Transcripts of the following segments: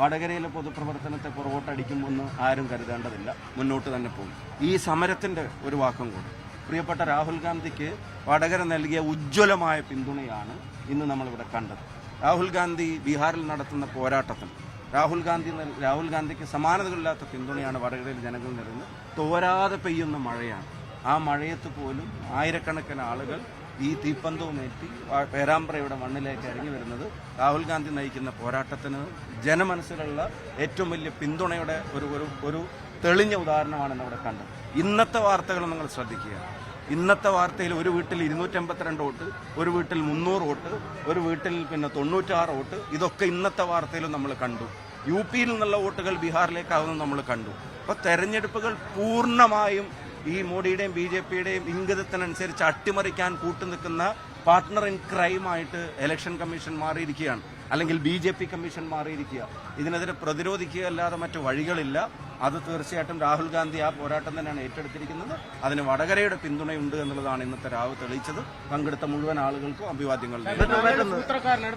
വടകരയിലെ പൊതുപ്രവർത്തനത്തെ പുറകോട്ടടിക്കുമെന്ന് ആരും കരുതേണ്ടതില്ല. മുന്നോട്ട് തന്നെ പോകും. ഈ സമരത്തിന്റെ ഒരു വാക്കും കൂടി. പ്രിയപ്പെട്ട രാഹുൽ ഗാന്ധിക്ക് വടകര നൽകിയ ഉജ്ജ്വലമായ പിന്തുണയാണ് ഇന്ന് നമ്മളിവിടെ കണ്ടത്. രാഹുൽ ഗാന്ധി ബീഹാറിൽ നടത്തുന്ന പോരാട്ടത്തിന് രാഹുൽ ഗാന്ധി രാഹുൽ ഗാന്ധിക്ക് സമാനതകളില്ലാത്ത പിന്തുണയാണ് വടകരയിൽ ജനങ്ങൾ നിറഞ്ഞ് തോരാതെ പെയ്യുന്ന മഴയാണ്. ആ മഴയത്ത് പോലും ആയിരക്കണക്കിന് ആളുകൾ ഈ തീപ്പന്തവുമേറ്റി പേരാമ്പ്രയുടെ മണ്ണിലേക്ക് ഇറങ്ങി വരുന്നത് രാഹുൽ ഗാന്ധി നയിക്കുന്ന പോരാട്ടത്തിന് ജനമനസ്സിലുള്ള ഏറ്റവും വലിയ പിന്തുണയുടെ ഒരു ഒരു ഒരു തെളിഞ്ഞ ഉദാഹരണമാണ് ഇന്നിവിടെ കണ്ടത് ഇന്നത്തെ വാർത്തകൾ നിങ്ങൾ ശ്രദ്ധിക്കുക. ഇന്നത്തെ വാർത്തയിൽ ഒരു വീട്ടിൽ ഇരുന്നൂറ്റമ്പത്തിരണ്ട് വോട്ട് ഒരു വീട്ടിൽ മുന്നൂറ് വോട്ട് ഒരു വീട്ടിൽ പിന്നെ തൊണ്ണൂറ്റാറ് വോട്ട് ഇതൊക്കെ ഇന്നത്തെ വാർത്തയിൽ നമ്മൾ കണ്ടു. യു പിയിൽ നിന്നുള്ള വോട്ടുകൾ ബീഹാറിലേക്കാവുന്നത് നമ്മൾ കണ്ടു. അപ്പോൾ തെരഞ്ഞെടുപ്പുകൾ പൂർണമായും ഈ മോഡിയുടെയും ബി ജെ പിയുടെയും ഇംഗിതത്തിനനുസരിച്ച് അട്ടിമറിക്കാൻ കൂട്ടുനിൽക്കുന്ന പാർട്ട്ണർ ഇൻ ക്രൈമായിട്ട് ഇലക്ഷൻ കമ്മീഷൻ മാറിയിരിക്കുകയാണ്. അല്ലെങ്കിൽ ബി ജെ പി കമ്മീഷൻ മാറിയിരിക്കുക. ഇതിനെതിരെ പ്രതിരോധിക്കുക അല്ലാതെ മറ്റു വഴികളില്ല. അത് തീർച്ചയായിട്ടും രാഹുൽ ഗാന്ധി ആ പോരാട്ടം തന്നെയാണ് ഏറ്റെടുത്തിരിക്കുന്നത്. അതിന് വടകരയുടെ പിന്തുണയുണ്ട് എന്നുള്ളതാണ് ഇന്നത്തെ രാവ് തെളിയിച്ചത്. പങ്കെടുത്ത മുഴുവൻ ആളുകൾക്കും അഭിവാദ്യങ്ങൾ.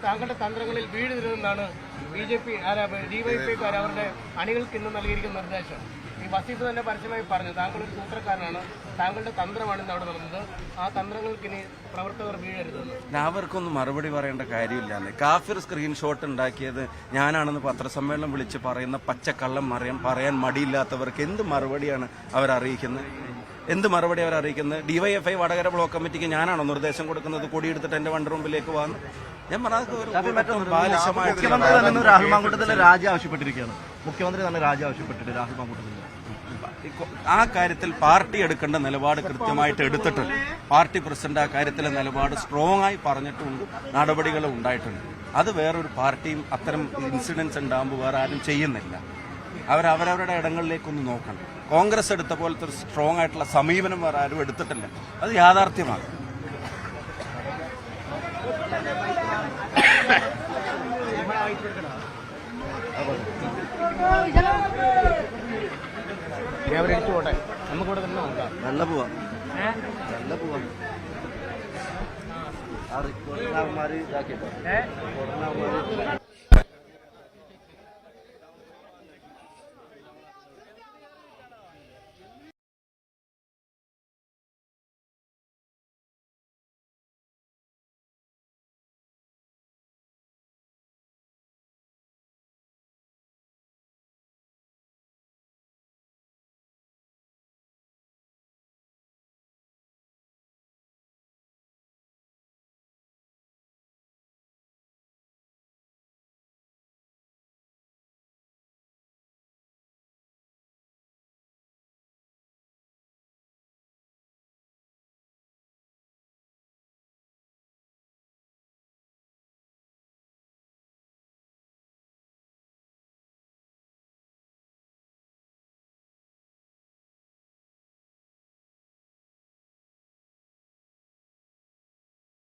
താങ്കളുടെ തന്ത്രങ്ങളിൽ വീഴുന്നില്ലെന്നാണ് ബി ജെ പി അവരുടെ അണികൾക്ക് ഇന്ന് നൽകിയിരിക്കുന്ന നിർദ്ദേശം? വസീഫ് തന്നെ പരസ്യമായി പറഞ്ഞു. താങ്കൾ ഒരു സൂത്രക്കാരനാണ്. താങ്കളുടെ തന്ത്രമാണ് ഇന്ന് അവിടെ നടന്നത്. ആ തന്ത്രങ്ങൾക്ക് ഇനി പ്രവർത്തകർ വീഴരുതെന്ന് അവർക്കൊന്നും മറുപടി പറയേണ്ട കാര്യമില്ലാന്ന് കാഫിർ സ്ക്രീൻഷോട്ട് ഉണ്ടാക്കിയത് ഞാനാണെന്ന് പത്രസമ്മേളനം വിളിച്ച് പറയുന്ന പച്ചക്കള്ളം മറിയാൻ പറയാൻ മടിയില്ലാത്തവർക്ക് എന്ത് മറുപടിയാണ് അവർ അറിയിക്കുന്നത്? എന്ത് മറുപടി അവർ അറിയിക്കുന്നത്? ഡിവൈഎഫ്ഐ വടകര ബ്ലോക്ക് കമ്മിറ്റിക്ക് ഞാനാണോ നിർദ്ദേശം കൊടുക്കുന്നത്? കൊടിയെടുത്തിട്ട് എന്റെ വണ്ടി റൂമിലേക്ക് വന്നു? ഞാൻ പറഞ്ഞത് മുഖ്യമന്ത്രി തന്നെ രാഹുൽ മാങ്കൂട്ടത്തിന്റെ രാജി ആവശ്യപ്പെട്ടിരിക്കുകയാണ്. മുഖ്യമന്ത്രി തന്നെ രാജി ആവശ്യപ്പെട്ടിട്ട് രാഹുൽ കൊ- ആ കാര്യത്തിൽ പാർട്ടി എടുക്കേണ്ട നിലപാട് കൃത്യമായിട്ട് എടുത്തിട്ടുണ്ട്. പാർട്ടി പ്രസിഡന്റ് ആ കാര്യത്തിലെ നിലപാട് സ്ട്രോങ് ആയി പറഞ്ഞിട്ടുണ്ട് നടപടികൾ ഉണ്ടായിട്ടുണ്ട്. അത് വേറൊരു പാർട്ടിയും അത്തരം ഇൻസിഡൻസ് ഉണ്ടാകുമ്പോൾ വേറെ ആരും ചെയ്യുന്നില്ല. അവരവരവരുടെ ഇടങ്ങളിലേക്കൊന്ന് നോക്കണം. കോൺഗ്രസ് എടുത്ത പോലത്തെ ഒരു സ്ട്രോങ് ആയിട്ടുള്ള സമീപനം വേറെ ആരും എടുത്തിട്ടില്ല. അത് യാഥാർത്ഥ്യമാണ്. ഇനി അവരെടുത്തു പോട്ടെ. നമുക്കിവിടെ തന്നെ നോക്കാം. നല്ല പോവാ. നല്ല പോവാ. ആ റിപ്പോർട്ടിന് അവന്മാര് ഇതാക്കിട്ടോ.